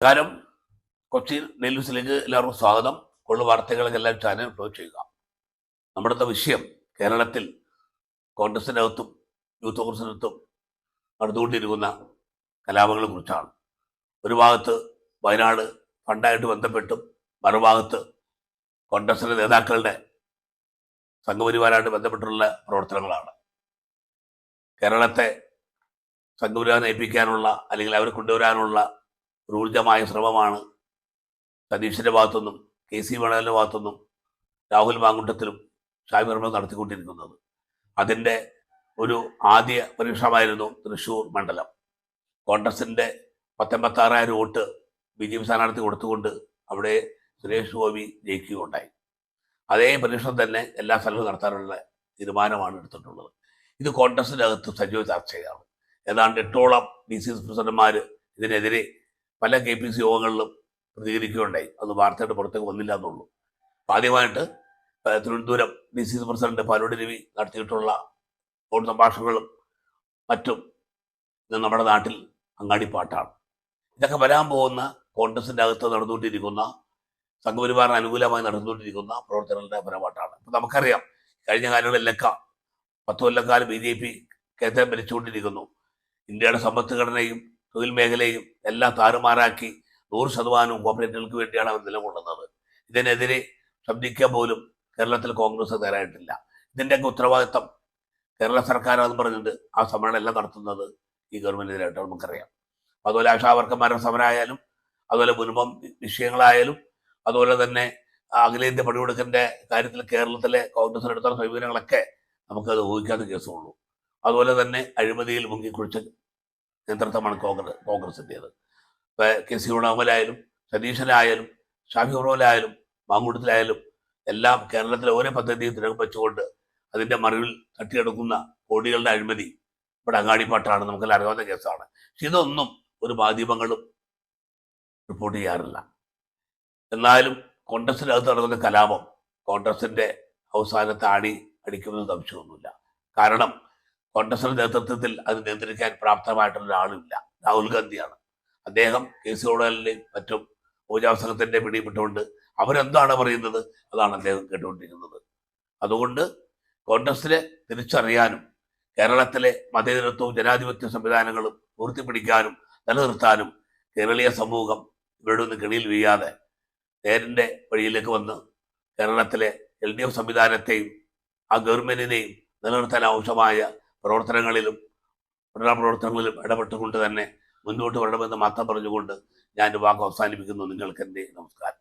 നമസ്കാരം കൊച്ചി നെല്ലൂസിലേക്ക് എല്ലാവർക്കും സ്വാഗതം. കൊള്ളു വാർത്തകളെല്ലാം ചാനൽ ഫ്ലോ ചെയ്യുക. നമ്മുടെ വിഷയം? കേരളത്തിൽ കോൺഗ്രസിനകത്തും യൂത്ത് കോൺഗ്രസിനകത്തും നടന്നുകൊണ്ടിരിക്കുന്ന കലാപങ്ങളെ കുറിച്ചാണ്. ഒരു ഭാഗത്ത് വയനാട് ഫണ്ടായിട്ട് ബന്ധപ്പെട്ടും മറുഭാഗത്ത് കോൺഗ്രസിന്റെ നേതാക്കളുടെ സംഘപരിവാരമായിട്ട് ബന്ധപ്പെട്ടുള്ള പ്രവർത്തനങ്ങളാണ്. കേരളത്തെ സംഘപരിവാരം ഏൽപ്പിക്കാനുള്ള അല്ലെങ്കിൽ അവരെ കൊണ്ടുവരാനുള്ള ഊർജമായ ശ്രമമാണ് സതീഷിന്റെ ഭാഗത്തുനിന്നും കെ സി വേണുവിന്റെ ഭാഗത്തുനിന്നും രാഹുൽ മാങ്കുട്ടത്തിലും ഷാമി റഹ്മാൻ നടത്തിക്കൊണ്ടിരിക്കുന്നത്. അതിന്റെ ഒരു ആദ്യ പരീക്ഷണമായിരുന്നു തൃശൂർ മണ്ഡലം. കോൺഗ്രസിന്റെ പത്തൊമ്പത്താറായിരം വോട്ട് ബി ജെ പി സ്ഥാനാർത്ഥി കൊടുത്തുകൊണ്ട് അവിടെ സുരേഷ് ഗോപി ജയിക്കുകയുണ്ടായി. അതേ പരീക്ഷണം തന്നെ എല്ലാ സ്ഥലവും നടത്താനുള്ള തീരുമാനമാണ് എടുത്തിട്ടുള്ളത്. ഇത് കോൺഗ്രസിന്റെ അകത്ത് സജീവ ചർച്ചയാണ്. ഏതാണ്ട് എട്ടോളം ഡി സി പ്രസിഡന്റുമാർ ഇതിനെതിരെ പല കെ പി സി യോഗങ്ങളിലും പ്രതികരിക്കുകയുണ്ടായി. അത് വാർത്തയുടെ പുറത്തേക്ക് വന്നില്ല എന്നുള്ളൂ. ആദ്യമായിട്ട് Thiruvananthapuram D C C president Palode Ravi നടത്തിയിട്ടുള്ള ഫോൺ സംഭാഷണങ്ങളും മറ്റും നമ്മുടെ നാട്ടിൽ അങ്ങാടിപ്പാട്ടാണ് ഇതൊക്കെ വരാൻ പോകുന്ന കോൺഗ്രസിന്റെ അകത്ത് നടന്നുകൊണ്ടിരിക്കുന്ന സംഘപരിവാറിന് അനുകൂലമായി നടന്നുകൊണ്ടിരിക്കുന്ന പ്രവർത്തനങ്ങളുടെ ഫലമായിട്ടാണ്. ഇപ്പം നമുക്കറിയാം കഴിഞ്ഞ കാലങ്ങളിലൊക്കെ പത്ത് കൊല്ലക്കാലം ബി ജെ പി കേന്ദ്രം ഭരിച്ചുകൊണ്ടിരിക്കുന്നു ഇന്ത്യയുടെ സമ്പത്ത് ഘടനയും തൊഴിൽ മേഖലയും എല്ലാം താറുമാറാക്കി നൂറ് ശതമാനവും കോപ്പറേറ്റുകൾക്ക് വേണ്ടിയാണ് അവർ നിലകൊള്ളുന്നത്. ഇതിനെതിരെ ശബ്ദിക്കാൻ പോലും കേരളത്തിൽ കോൺഗ്രസ് തയ്യാറായിട്ടില്ല. ഇതിന്റെയൊക്കെ ഉത്തരവാദിത്തം കേരള സർക്കാർ അതും പറഞ്ഞിട്ടുണ്ട് ആ സമ്മേളനം എല്ലാം നടത്തുന്നത് ഈ ഗവൺമെന്റിനെതിരായിട്ട് നമുക്കറിയാം. അതുപോലെ ആശാവർക്കന്മാരുടെ സമരമായാലും അതുപോലെ മുൻപം വിഷയങ്ങളായാലും അതുപോലെ തന്നെ അഖിലേന്ത്യ പണിമുടക്കിന്റെ കാര്യത്തിൽ കേരളത്തിലെ കോൺഗ്രസ് എടുത്ത സമീപനങ്ങളൊക്കെ നമുക്കത് ഊഹിക്കാത്ത കേസുള്ളൂ അതുപോലെ തന്നെ അഴിമതിയിൽ മുങ്ങിക്കുഴിച്ച നേതൃത്വമാണ് കോൺഗ്രസ് കോൺഗ്രസിന്റെത് ഇപ്പൊ കെ സി ഗുണാമലായാലും സതീശനായാലും ഷാഫി ഉറവലായാലും മാങ്കൂട്ടത്തിലായാലും എല്ലാം കേരളത്തിലെ ഓരോ പദ്ധതിയും തിരക്ക് വെച്ചുകൊണ്ട് അതിന്റെ മറിവിൽ തട്ടിയെടുക്കുന്ന കോടികളുടെ അഴിമതി ഇവിടെ അങ്ങാടിപ്പാട്ടാണ്. നമുക്കെല്ലാം അറിയാവുന്ന കേസാണ്. പക്ഷെ ഇതൊന്നും ഒരു മാധ്യമങ്ങളും റിപ്പോർട്ട് ചെയ്യാറില്ല. എന്നാലും കോൺഗ്രസിനകത്ത് നടക്കുന്ന കലാപം കോൺഗ്രസിന്റെ അവസാനത്തെ ആണി അടിക്കുമെന്ന് സംശയമൊന്നുമില്ല. കാരണം കോൺഗ്രസിന്റെ നേതൃത്വത്തിൽ അത് നിയന്ത്രിക്കാൻ പ്രാപ്തമായിട്ടുള്ള ഒരാളുമില്ല. രാഹുൽ ഗാന്ധിയാണ്. അദ്ദേഹം കെ സി ഓടലിന്റെയും മറ്റും ഊർജാവസരത്തിന്റെ പിടിപെട്ടുകൊണ്ട് അവരെന്താണ് പറയുന്നത്? അതാണ് അദ്ദേഹം കേട്ടുകൊണ്ടിരിക്കുന്നത്. അതുകൊണ്ട് കോൺഗ്രസിനെ തിരിച്ചറിയാനും കേരളത്തിലെ മതേതരത്വവും ജനാധിപത്യ സംവിധാനങ്ങളും ഉയർത്തിപ്പിടിക്കാനും നിലനിർത്താനും കേരളീയ സമൂഹം ഇവരുടെ ഒന്ന് കെണിയിൽ വീഴാതെ നേരിന്റെ വഴിയിലേക്ക് വന്ന് കേരളത്തിലെ എൽ ഡി എഫ് സംവിധാനത്തെയും ആ ഗവൺമെന്റിനെയും നിലനിർത്താൻ ആവശ്യമായ പ്രവർത്തനങ്ങളിലും പ്രവർത്തനങ്ങളിലും ഇടപെട്ടുകൊണ്ട് തന്നെ മുന്നോട്ട് വരണമെന്ന് മാത്രം പറഞ്ഞുകൊണ്ട് ഞാൻ വാക്ക് അവസാനിപ്പിക്കുന്നു. നിങ്ങൾക്ക് എന്റെ നമസ്കാരം.